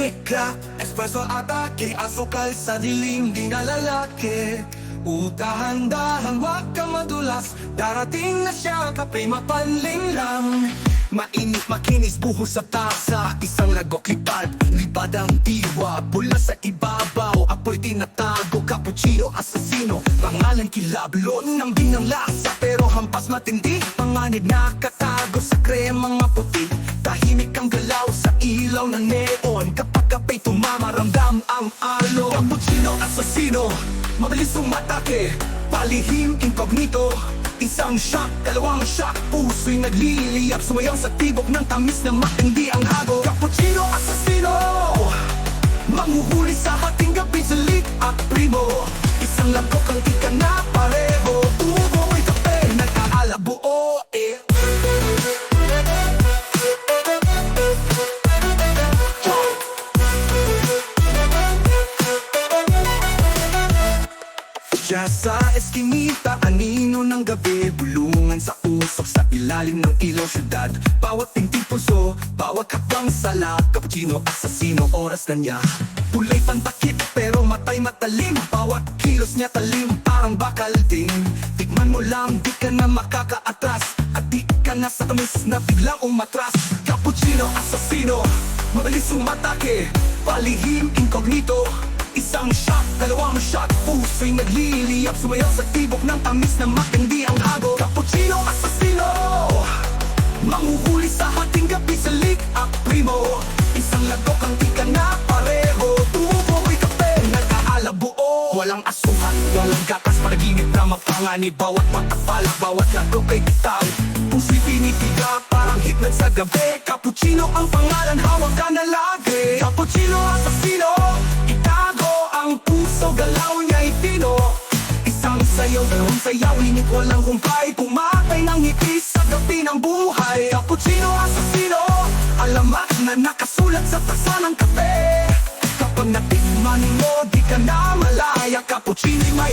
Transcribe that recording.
Click-clack, espresso atake Asukal sa dilim, di na lalaki. Utahan-dahan, wag ka madulas Darating na siya, kape mapanling lang Mainit makinis, buhos sa tasa Isang nagokipad, lipad ang diwa. Bula sa ibabaw, apoy tinatago Cappuccino, asasino, pangalan kilablo Ng binang lasa, pero hampas matindi. Panganib nakatago sa kremang maputi Tahimik ang galaw sa ilaw ng neon Kapag kapay tumamaramdam ang alo Cappuccino, asasino, mabilis umatake Palihim, incognito Isang shock, dalawang shock. Puso'y nagliliyap Sumayaw sa tibok ng tamis na matindi ang hago. Cappuccino, asasino Manguhuli sa hating gabi sa lik at primo. Isang lagok ang ika Diyan sa eskinita, anino ng gabi Bulungan sa usok sa ilalim ng ilaw syudad. Bawat pinting puso, bawat kapang sala Cappuccino, asasino, oras na niya. Pulay pantakip, pero matay matalim. Bawat kilos niya talim, parang bakal din. Tikman mo lang, di ka na makakaatras. At di ka na sa tamis na biglang umatras. Cappuccino, asasino, mabilis umatake Palihim, incognito Isang shot, dalawang shot Puso'y nagliliyap Sumayaw sa tibok ng tamis na matindi ang hago Cappuccino, asasino Manguhuli sa hating gabi sa lik at primo Isang lagok ang ika na pareho Tubo ko'y kape, nag-aalabuo. Walang asuhan, walang gatas Panaginip na mapanganib Bawat matapalak, bawat lagok ay bitaw Puso'y pinitiga, parang hitnag sa gabi. Cappuccino ang pangalan, hawak ka na lagi. Cappuccino, asasino galaw niya itino Isang sayaw, dalawang sayaw Init walang humpay. Pumatay ng ngiti sa gabi ng buhay. Cappuccino, asasino Alamat na nakasulat sa tasa ng kape. Kapag natikman mo, di ka na malaya. Cappuccino'y may